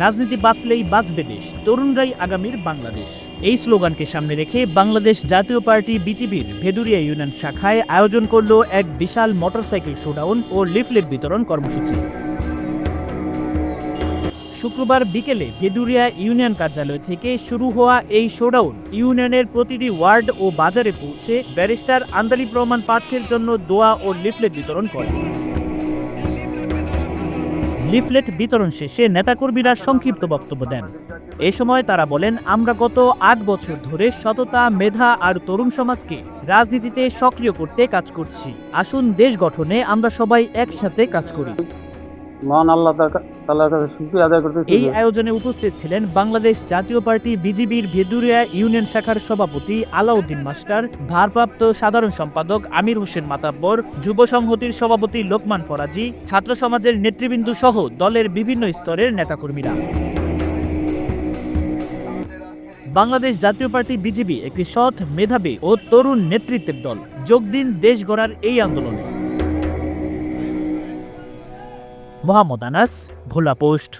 রাজনীতি বাঁচলেই বাঁচবে দেশ, তরুণরাই আগামীর বাংলাদেশ। এই স্লোগানকে সামনে রেখে বাংলাদেশ জাতীয় পার্টি বিজিবির ভেদুরিয়া ইউনিয়ন শাখায় আয়োজন করল এক বিশাল মোটরসাইকেল শোডাউন ও লিফলেট বিতরণ কর্মসূচি। শুক্রবার বিকেলে ভেদুরিয়া ইউনিয়ন কার্যালয় থেকে শুরু হওয়া এই শোডাউন ইউনিয়নের প্রতিটি ওয়ার্ড ও বাজারে পৌঁছে ব্যারিস্টার আন্দালিব রহমান পার্থের জন্য দোয়া ও লিফলেট বিতরণ করে লিফলেট বিতরণ শেষে নেতাকর্মীরা সংক্ষিপ্ত বক্তব্য দেন। এ সময় তারা বলেন, আমরা গত আট বছর ধরে সততা, মেধা আর তরুণ সমাজকে রাজনীতিতে সক্রিয় করতে কাজ করছি। আসুন দেশ গঠনে আমরা সবাই একসাথে কাজ করি। মহান আল্লাহ তাআলার কাছে শুকরিয়া আদায় করতেছি এই আয়োজনে উপস্থিত ছিলেন বাংলাদেশ জাতীয় পার্টি বিজিবির ভেদুরিয়া ইউনিয়ন শাখার সভাপতি আলাউদ্দিন মাস্টার ভারপ্রাপ্ত সাধারণ সম্পাদক আমির হোসেন মাতাব্বর যুব সংহতির সভাপতি লোকমান ফরাজি ছাত্র সমাজের নেতৃবৃন্দ সহ দলের বিভিন্ন স্তরের নেতাকর্মীরা। বাংলাদেশ জাতীয় পার্টি বিজিবি একটি সৎ মেধাবী ও তরুণ নেতৃত্বের দল। যোগ দিন দেশ গড়ার এই আন্দোলনে। মোহাম্মদ আনাস ভোলা পোস্ট